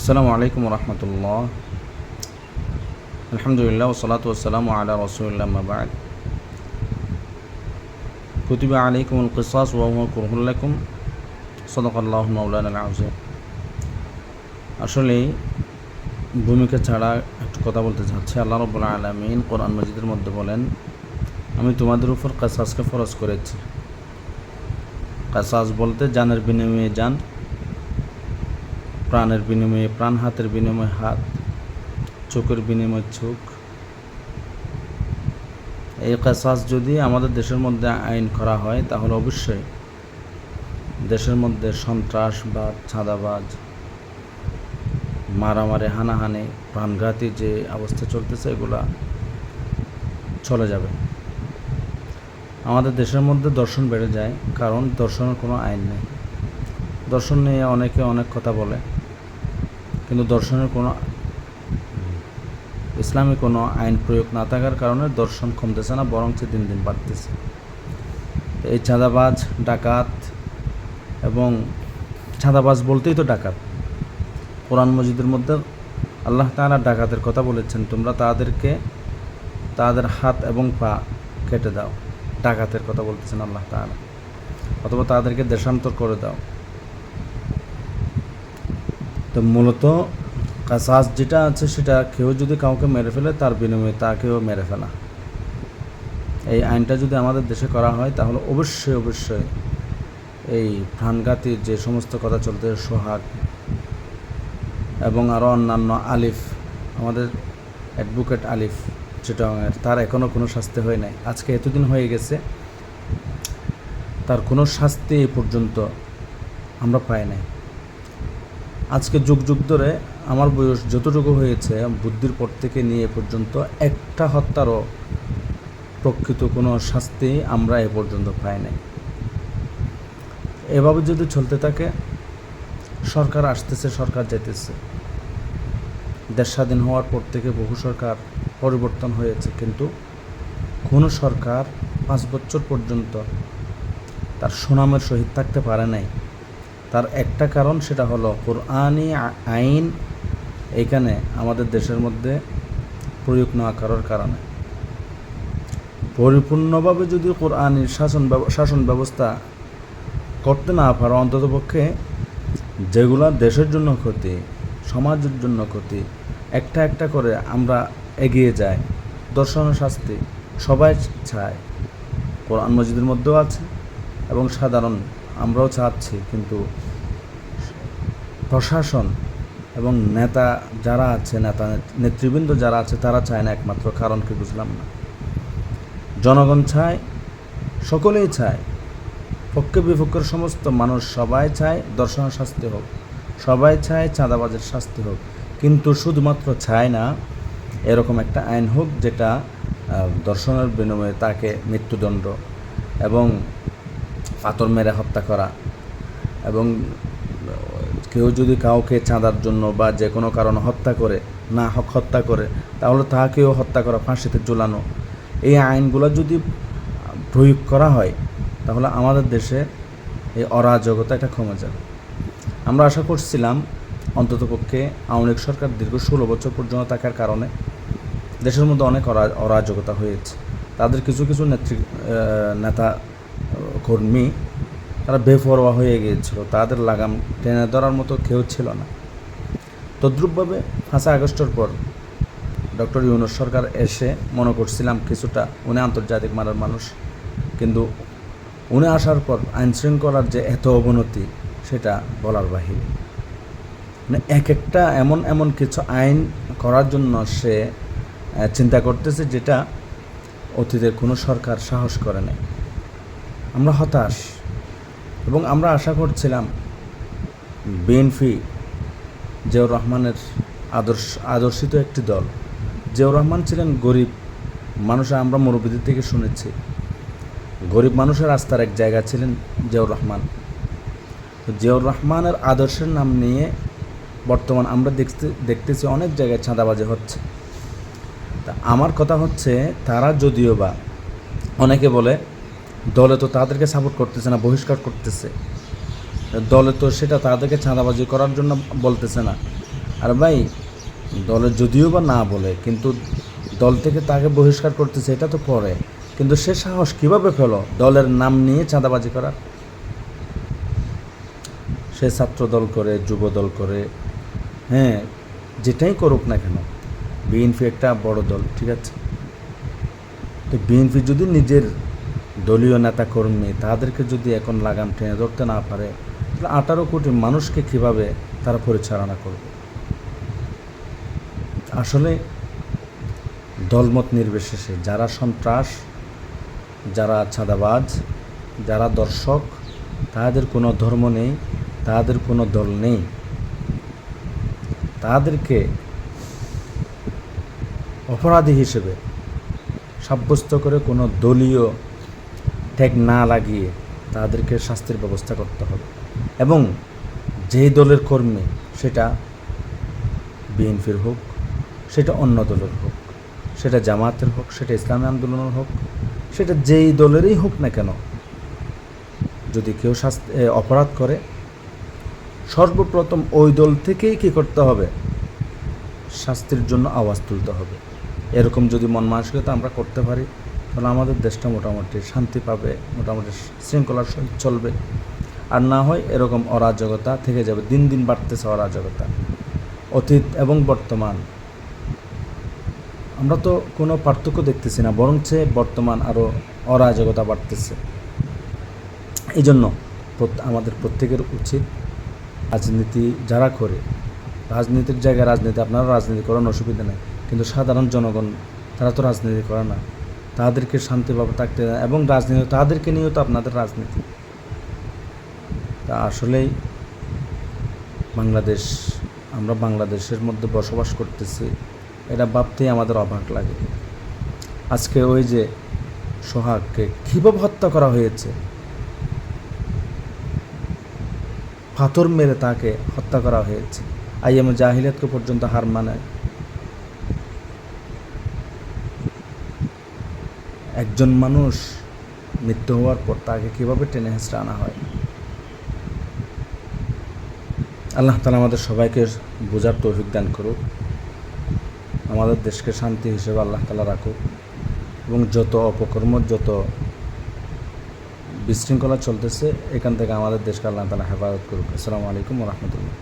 আসসালামু আলাইকুম রহমতুল্লাহ। আলহামদুলিল্লাহ ওসলাত ওসালাম আলা রসুল্লাহ মাবাদ কুতুবা আলাইকুম কিসাস ওয়াহুয়া কুরহুল্লাকুম সদকাল্লাহ মৌলানা আউজিম আসলে ভূমিকা ছাড়া একটু কথা বলতে চাচ্ছি। আল্লাহ রবুল্লা আলমিন কোরআন মজিদের মধ্যে বলেন, আমি তোমাদের উপর কাসাসকে ফরজ করেছি। কাসাস বলতে জানের বিনিময়ে যান। প্রাণের বিনিময়ে, প্রাণ হাতের বিনিময়ে, হাত, চোখের বিনিময়ে, চোখ। এই কাসাস যদি আমাদের দেশের মধ্যে আইন করা হয়, তাহলে অবশ্যই দেশের মধ্যে সন্ত্রাস বা ছাদাবাজ মারামারি, হানাহানি, প্রাণঘাতী যে অবস্থা চলতেছে, এগুলা চলে যাবে। আমাদের দেশের মধ্যে দর্শন বেড়ে যায়, কারণ দর্শনের কোনো আইন নেই। দর্শন নিয়ে অনেকে অনেক কথা বলে। কিন্তু দর্শনের কোনো ইসলামী কোনো আইন প্রয়োগ না থাকার কারণে দর্শন কমতেছে না, বরং দিন দিন বাড়তেছে। এই চাঁদাবাজ, ডাকাত এবং চাঁদাবাজ বলতেই তো ডাকাত। কোরআন মসজিদের মধ্যে আল্লাহ তাআলা ডাকাতের কথা বলেছেন, তোমরা তাদেরকে তাদের হাত এবং পা কেটে দাও। ডাকাতের কথা বলতেছেন আল্লাহ তাআলা। অথবা তাদেরকে দেশান্তর করে দাও। তো মূলত কাসাস যেটা আছে সেটা কেউ যদি কাউকে মেরে ফেলে, তার বিনিময়ে তাকেও মেরে ফেলা। এই আইনটা যদি আমাদের দেশে করা হয়, তাহলে অবশ্যই অবশ্যই এই প্রাণঘাতীর যে সমস্ত কথা চলতে সোহাগ এবং আরও অন্যান্য আলিফ, আমাদের অ্যাডভোকেট আলিফ চিটাংয়ের, তার এখনও কোনো শাস্তি হয় নাই। আজকে এতদিন হয়ে গেছে, তার কোনো শাস্তি এই পর্যন্ত আমরা পাই নাই। আজকে যুগ যুগ ধরে আমার বয়স যতটুকু হয়েছে, বুদ্ধির পর থেকে নিয়ে পর্যন্ত একটা হত্যারও প্রকৃত কোনো শাস্তি আমরা এ পর্যন্ত পাই নাই। এভাবে যদি চলতে থাকে, সরকার আসতেছে, সরকার যেতেছে দেশ স্বাধীন হওয়ার পর থেকে বহু সরকার পরিবর্তন হয়েছে, কিন্তু কোনো সরকার পাঁচ বছর পর্যন্ত তার সুনামের সহিত থাকতে পারে নাই। তার একটা কারণ সেটা হলো কোরআনি আইন এখানে আমাদের দেশের মধ্যে প্রয়োগ না করার কারণে। পরিপূর্ণভাবে যদি কোরআনের শাসন শাসন ব্যবস্থা করতে না পারো, অন্ততপক্ষে যেগুলা দেশের জন্য ক্ষতি, সমাজের জন্য ক্ষতি, একটা একটা করে আমরা এগিয়ে যাই। দর্শন শাস্তি সবাই চায়। কোরআন মসজিদের মধ্যেও আছে এবং সাধারণ আমরাও চাচ্ছি, কিন্তু প্রশাসন এবং নেতা যারা আছে, নেতা নেতৃবৃন্দ যারা আছে, তারা চায় না একমাত্র কারণ কি বুঝলাম না। জনগণ চায়, সকলেই চায়, পক্ষে বিপক্ষের সমস্ত মানুষ সবাই চায় দর্শন শাস্তি হোক, সবাই চায় চাঁদাবাজের শাস্তি হোক, কিন্তু শুধুমাত্র চায় না, এরকম একটা আইন হোক যেটা দর্শনের বিনিময়ে তাকে মৃত্যুদণ্ড এবং পাথর মেরে হত্যা করা এবং কেউ যদি কাউকে চাঁদার জন্য বা যে কোনো কারণে হত্যা করে, না হক হত্যা করে, তাহলে তাহাকেও হত্যা করা, ফাঁসিতে ঝুলানো। এই আইনগুলো যদি প্রয়োগ করা হয়, তাহলে আমাদের দেশে এই অরাজকতা এটা কমে যাবে। আমরা আশা করছিলাম অন্ততপক্ষে আওয়ামী সরকার দীর্ঘ ষোলো বছর পর্যন্ত থাকার কারণে দেশের মধ্যে অনেক অরাজকতা হয়েছে। তাদের কিছু কিছু নেত্রী নেতা কর্মী, তারা বেফরোয়া হয়ে গিয়েছিল। তাদের লাগাম টেনে ধরার মতো কেউ ছিল না। তদ্রুপভাবে পাঁচই আগস্টের পর ডক্টর ইউনুস সরকার এসে মনে করছিলাম কিছুটা উনি আন্তর্জাতিক মানের মানুষ। কিন্তু উনি আসার পর আইন শৃঙ্খলার যে এত অবনতি, সেটা বলার বাহিরে। মানে এক একটা এমন এমন কিছু আইন করার জন্য সে চিন্তা করতেছে যেটা অতীতের কোনো সরকার সাহস করে নাই। আমরা হতাশ এবং আমরা আশা করছিলাম বিএনপি জিয়াউর রহমানের আদর্শ, আদর্শিত একটি দল। জিয়াউর রহমান ছিলেন গরিব মানুষ, আমরা মুরব্বীদের থেকে শুনেছি। গরিব মানুষের আস্থার এক জায়গা ছিলেন জিয়াউর রহমান। জিয়াউর রহমানের আদর্শের নাম নিয়ে বর্তমান আমরা দেখতে, দেখতেছি অনেক জায়গায় চাঁদাবাজি হচ্ছে। তা আমার কথা হচ্ছে, তারা যদিও বা অনেকে বলে দলে তো তাদেরকে সাপোর্ট করতেছে না, বহিষ্কার করতেছে। দলে তো সেটা তাদেরকে চাঁদাবাজি করার জন্য বলতেছে না। আর ভাই দলের যদিও বা না বলে, কিন্তু দল থেকে তাকে বহিষ্কার করতেছে, এটা তো পরে। কিন্তু সে সাহস কীভাবে পেল দলের নাম নিয়ে চাঁদাবাজি করার? সে ছাত্র দল করে, যুব দল করে হ্যাঁ যেটাই করুক না কেন, বিএনপি একটা বড় দল, ঠিক আছে? তো বিএনপি যদি নিজের দলীয় নেতা কর্মী তাদেরকে যদি এখন লাগাম টেনে ধরতে না পারে, তাহলে আঠারো কোটি মানুষকে কীভাবে তারা পরিচালনা করবে? আসলে দলমত নির্বিশেষে যারা সন্ত্রাস, যারা ছাদাবাজ যারা দর্শক, তাদের কোনো ধর্ম নেই, তাদের কোনো দল নেই। তাদেরকে অপরাধী হিসেবে সাব্যস্ত করে কোনো দলীয় ট্যাগ না লাগিয়ে তাদেরকে শাস্তির ব্যবস্থা করতে হবে। এবং যেই দলের কর্মী, সেটা বিএনপির হোক, সেটা অন্য দলের হোক, সেটা জামাতের হোক, সেটা ইসলামী আন্দোলনের হোক, সেটা যেই দলেরই হোক না কেন, যদি কেউ শাস্তি অপরাধ করে, সর্বপ্রথম ওই দল থেকেই কী করতে হবে? শাস্তির জন্য আওয়াজ তুলতে হবে। এরকম যদি মন মানসিকতা আমরা করতে পারি তাহলে আমাদের দেশটা মোটামুটি শান্তি পাবে, মোটামুটি শৃঙ্খলার সহিত চলবে। আর না হয় এরকম অরাজকতা থেকে যাবে, দিন দিন বাড়তেছে অরাজকতা। অতীত এবং বর্তমান। আমরা তো কোনো পার্থক্য দেখতেছি না, বরঞ্চ বর্তমান আরও অরাজকতা বাড়তেছে। এই জন্য আমাদের প্রত্যেকের উচিত রাজনীতি যারা করে, রাজনীতির জায়গায় রাজনীতি, আপনারা রাজনীতি করেন, অসুবিধা নেই। কিন্তু সাধারণ জনগণ, তারা তো রাজনীতি করে না। তাদেরকে শান্তিভাবে থাকতে এবং রাজনীতি, তাদেরকে নিয়েও তো আপনাদের রাজনীতি। তা আসলেই বাংলাদেশ, আমরা বাংলাদেশের মধ্যে বসবাস করতেছি, এটা ভাবতেই আমাদের অবাক লাগে। আজকে ওই যে সোহাগকে কীভাবে হত্যা করা হয়েছে? পাথর মেরে তাকে হত্যা করা হয়েছে। আইএম জাহিলিয়াতকে পর্যন্ত হার মানে একজন মানুষ মৃত্যু হওয়ার পর তাকে কীভাবে টেনে হেঁচড়ে আনা হয়? আল্লাহ তালা আমাদের সবাইকে বোঝার তৌফিক দান করুক। আমাদের দেশকে শান্তি হিসেবে আল্লাহ তালা রাখুক এবং যত অপকর্ম, যত বিশৃঙ্খলা চলতেছে, এখান থেকে আমাদের দেশকে আল্লাহ তালা হেফাজত করুক। আসসালামু আলাইকুম রহমতুল্লাহ।